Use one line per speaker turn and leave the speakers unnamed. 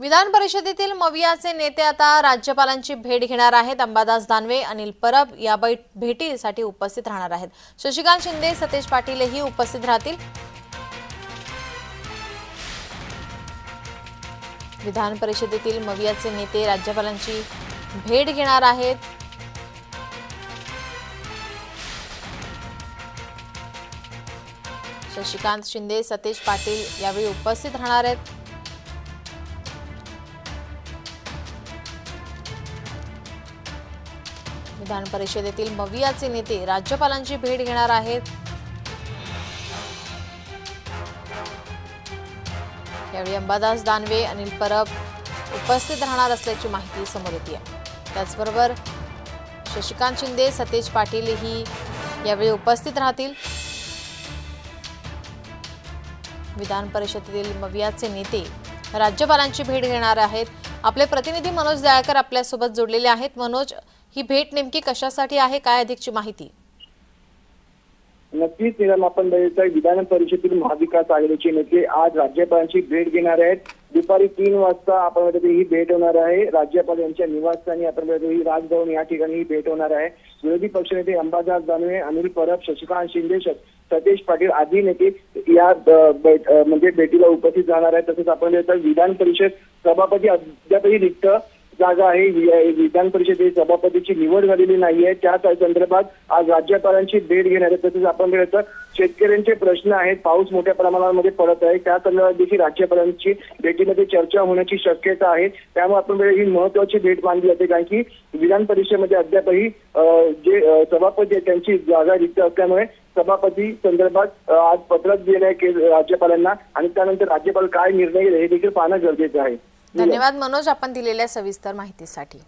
विधान परिषदेतील मवियाचे नेते आता राज्यपालांची भेट घेणार आहेत. अंबादास दानवे अनिल परब या बै- भेटीसाठी उपस्थित राहणार आहेत. शशिकांत शिंदे सतेज पाटीलही उपस्थित राहतील. विधान परिषदेतील मवियाचे नेते राज्यपालांची भेट घेणार आहेत. शशिकांत शिंदे सतेज पाटील यावेळी उपस्थित राहणार आहेत. विधान परिषदेतील मवियाचे नेते राज्यपालांची भेट घेणार आहेत. यावेळी अंबादास दानवे अनिल परब उपस्थित राहणार असल्याची माहिती समोर येते त्याचबरोबर शशिकांत शिंदे सतेज पाटीलही यावेळी उपस्थित राहतील. विधान परिषदेतील मवियाचे नेते राज्यपालांची भेट घेणार आहेत. आपले प्रतिनिधी मनोज दयाकर आपल्यासोबत जोडलेले आहेत. मनोज ही भेट नेमकी कशासाठी आहे? काय अधिकची माहिती?
नक्कीच निलम आपण बघितलं विधान परिषदेतील महाविकास आघाडीचे नेते आज राज्यपालांची भेट घेणार आहेत. दुपारी तीन वाजता आपण ही भेट होणार आहे. राज्यपाल यांच्या निवासस्थानी आपण ही राजभवन या ठिकाणी ही भेट होणार आहे. विरोधी पक्षनेते अंबादास दानवे अनिल परब शशिकांत शिंदे सतेज पाटील आदी नेते या म्हणजे भेटीला उपस्थित राहणार आहे तसंच आपण विधान परिषद सभापती अद्यापही रिक्त जागा आहे. विधान परिषदे सभापतीची निवड झालेली नाहीये त्या संदर्भात आज राज्यपालांची भेट घेणार आहे तसेच आपण बघितलं शेतकऱ्यांचे प्रश्न आहेत. पाऊस मोठ्या प्रमाणामध्ये पडत आहे. त्या संदर्भात देखील राज्यपालांची भेटीमध्ये चर्चा होण्याची शक्यता आहे. त्यामुळे आपण ही महत्वाची भेट मानली जाते. कारण की विधान परिषदेमध्ये अद्यापही जे सभापती आहेत त्यांची जागा रिक्त असल्यामुळे सभापती संदर्भात आज पत्रक देणं आहे के- राज्यपालांना आणि त्यानंतर राज्यपाल काय निर्णय घेईल हे देखील पाहणं गरजेचं आहे.
धन्यवाद मनोज आपण दिलेल्या सविस्तर माहितीसाठी.